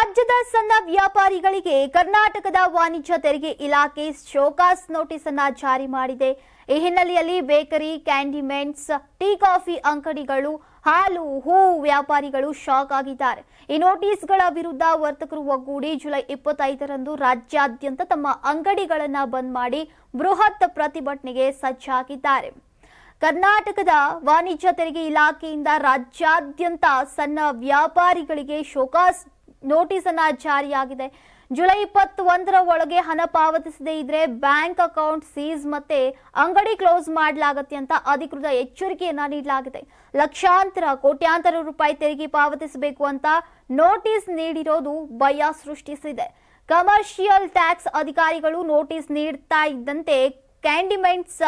ರಾಜ್ಯದ ಸಣ್ಣ ವ್ಯಾಪಾರಿಗಳಿಗೆ ಕರ್ನಾಟಕದ ವಾಣಿಜ್ಯ ತೆರಿಗೆ ಇಲಾಖೆ ಶೋಕಾಸ್ ನೋಟಿಸ್ ಅನ್ನ ಜಾರಿ ಮಾಡಿದೆ. ಈ ಹಿನ್ನೆಲೆಯಲ್ಲಿ ಬೇಕರಿ, ಕ್ಯಾಂಡಿಮೆಂಟ್ಸ್, ಟೀ, ಕಾಫಿ ಅಂಗಡಿಗಳು, ಹಾಲು, ಹೂ ವ್ಯಾಪಾರಿಗಳು ಶಾಕ್ ಆಗಿದ್ದಾರೆ. ಈ ನೋಟಿಸ್ಗಳ ವಿರುದ್ಧ ವರ್ತಕರು ಒಗ್ಗೂಡಿ ಜುಲೈ ಇಪ್ಪತ್ತೈದರಂದು ರಾಜ್ಯಾದ್ಯಂತ ತಮ್ಮ ಅಂಗಡಿಗಳನ್ನ ಬಂದ್ ಮಾಡಿ ಬೃಹತ್ ಪ್ರತಿಭಟನೆಗೆ ಸಜ್ಜಾಗಿದ್ದಾರೆ. ಕರ್ನಾಟಕದ ವಾಣಿಜ್ಯ ತೆರಿಗೆ ಇಲಾಖೆಯಿಂದ ರಾಜ್ಯಾದ್ಯಂತ ಸಣ್ಣ ವ್ಯಾಪಾರಿಗಳಿಗೆ ಶೋಕಾಸ್ ನೋಟಿಸ್ ಅನ್ನ ಜಾರಿಯಾಗಿದೆ. ಜುಲೈ ಇಪ್ಪತ್ತೊಂದರ ಒಳಗೆ ಹಣ ಪಾವತಿಸದೇ ಇದ್ರೆ ಬ್ಯಾಂಕ್ ಅಕೌಂಟ್ ಸೀಸ್ ಮತ್ತೆ ಅಂಗಡಿ ಕ್ಲೋಸ್ ಮಾಡಲಾಗತ್ತೆ ಅಂತ ಅಧಿಕೃತ ಎಚ್ಚರಿಕೆಯನ್ನ ನೀಡಲಾಗಿದೆ. ಲಕ್ಷಾಂತರ, ಕೋಟ್ಯಾಂತರ ರೂಪಾಯಿ ತೆರಿಗೆ ಪಾವತಿಸಬೇಕು ಅಂತ ನೋಟಿಸ್ ನೀಡಿರೋದು ಭಯ ಸೃಷ್ಟಿಸಿದೆ. ಕಮರ್ಷಿಯಲ್ ಟ್ಯಾಕ್ಸ್ ಅಧಿಕಾರಿಗಳು ನೋಟಿಸ್ ನೀಡ್ತಾ ಇದ್ದಂತೆ ಕ್ಯಾಂಡಿಮೆಂಟ್ಸ್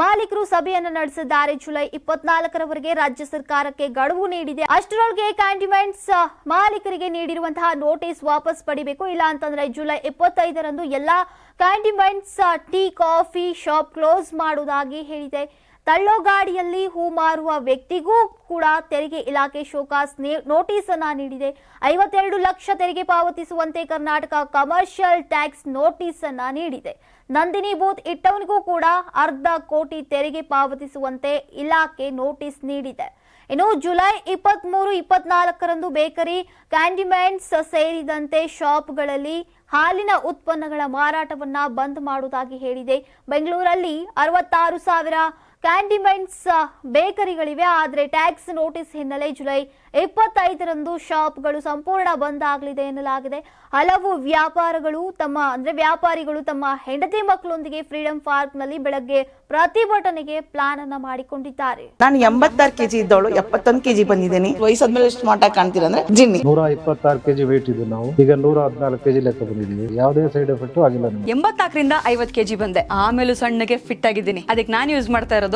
ಮಾಲೀಕರು ಸಭೆಯನ್ನು ನಡೆಸಿದ್ದಾರೆ. ಜುಲೈ ಇಪ್ಪತ್ನಾಲ್ಕರವರೆಗೆ ರಾಜ್ಯ ಸರ್ಕಾರಕ್ಕೆ ಗಡುವು ನೀಡಿದೆ. ಅಷ್ಟರೊಳಗೆ ಕ್ಯಾಂಟಿಮೆಂಟ್ಸ್ ಮಾಲೀಕರಿಗೆ ನೀಡಿರುವಂತಹ ನೋಟಿಸ್ ವಾಪಸ್ ಪಡಿಬೇಕು. ಇಲ್ಲ ಅಂತಂದ್ರೆ ಜುಲೈ ಇಪ್ಪತ್ತೈದರಂದು ಎಲ್ಲಾ ಕ್ಯಾಂಟಿಮೆಂಟ್ಸ್ ಟೀ, ಕಾಫಿ, ಶಾಪ್ ಕ್ಲೋಸ್ ಮಾಡುವುದಾಗಿ ಹೇಳಿದೆ. ತಳ್ಳೋ ಗಾಡಿಯಲ್ಲಿ ಹೂ ಮಾರುವ ವ್ಯಕ್ತಿಗೂ ಕೂಡ ತೆರಿಗೆ ಇಲಾಖೆ ಶೋಕಾಸ್ ನೋಟಿಸ್ ಅನ್ನ ನೀಡಿದೆ. ಐವತ್ತೆರಡು ಲಕ್ಷ ತೆರಿಗೆ ಪಾವತಿಸುವಂತೆ ಕರ್ನಾಟಕ ಕಮರ್ಷಿಯಲ್ ಟ್ಯಾಕ್ಸ್ ನೋಟಿಸ್ ಅನ್ನ ನೀಡಿದೆ. ನಂದಿನಿ ಬೂತ್ ಇಟ್ಟವನಿಗೂ ಕೂಡ ಅರ್ಧ ಕೋಟಿ ತೆರಿಗೆ ಪಾವತಿಸುವಂತೆ ಇಲಾಖೆ ನೋಟಿಸ್ ನೀಡಿದೆ. ಇನ್ನು ಜುಲೈ ಇಪ್ಪತ್ತ್ ಮೂರು ಇಪ್ಪತ್ನಾಲ್ಕರಂದು ಬೇಕರಿ ಕ್ಯಾಂಡಿಮೆಂಟ್ಸ್ ಸೇರಿದಂತೆ ಶಾಪ್ಗಳಲ್ಲಿ ಹಾಲಿನ ಉತ್ಪನ್ನಗಳ ಮಾರಾಟವನ್ನ ಬಂದ್ ಮಾಡುವುದಾಗಿ ಹೇಳಿದೆ. ಬೆಂಗಳೂರಲ್ಲಿ ಅರವತ್ತಾರು ಸಾವಿರ ಕ್ಯಾಂಡಿಮೆಂಟ್ಸ್ ಬೇಕರಿಗಳಿವೆ ಆದರೆ ಟ್ಯಾಕ್ಸ್ ನೋಟಿಸ್ ಹಿನ್ನೆಲೆ ಜುಲೈ ಇಪ್ಪತ್ತೈದರಂದು ಶಾಪ್ಗಳು ಸಂಪೂರ್ಣ ಬಂದ್ ಆಗಲಿದೆ ಎನ್ನಲಾಗಿದೆ. ಹಲವು ವ್ಯಾಪಾರಗಳು ತಮ್ಮ ಅಂದ್ರೆ ವ್ಯಾಪಾರಿಗಳು ತಮ್ಮ ಹೆಂಡತಿ ಮಕ್ಕಳೊಂದಿಗೆ ಫ್ರೀಡಂ ಪಾರ್ಕ್ನಲ್ಲಿ ಬೆಳಗ್ಗೆ ಪ್ರತಿಭಟನೆಗೆ ಪ್ಲಾನ್ ಅನ್ನ ಮಾಡಿಕೊಂಡಿದ್ದಾರೆ. ನಾನು ಎಂಬತ್ತಾರು ಕೆಜಿ ಇದ್ದವಳು ಎಪ್ಪತ್ತೊಂದು ಕೆಜಿ ಬಂದಿದ್ದೀನಿ. ವಯಸ್ಸಾದ್ಮೇಲೆ ಎಷ್ಟು ಮಾಟ ಕಾಣ್ತೀರಾ ಅಂದ್ರೆ ಜಿನ್ನಿ. ನೂರ ಇಪ್ಪತ್ತಾರು ಕೆಜಿ ವೇಟ್ ಇದ್ದು ನಾವು. ಈಗ ನೂರ ಹದಿನಾಲ್ಕು ಕೆಜಿ ಲೆಕ್ಕ ಬಂದಿದ್ದೀವಿ. ಯಾವುದೇ ಸೈಡ್ ಎಫೆಕ್ಟ್ ಆಗಿಲ್ಲ ಎಂಬತ್ತಾಕರಿಂದ ಎಂಬತ್ನಾಲ್ಕರಿಂದ ಐವತ್ ಕೆಜಿ ಬಂದೆ. ಆಮೇಲೆ ಸಣ್ಣಗೆ ಫಿಟ್ ಆಗಿದ್ದೀನಿ. ಅದಕ್ಕೆ ನಾನು ಯೂಸ್ ಮಾಡ್ತಾ ಇರೋದು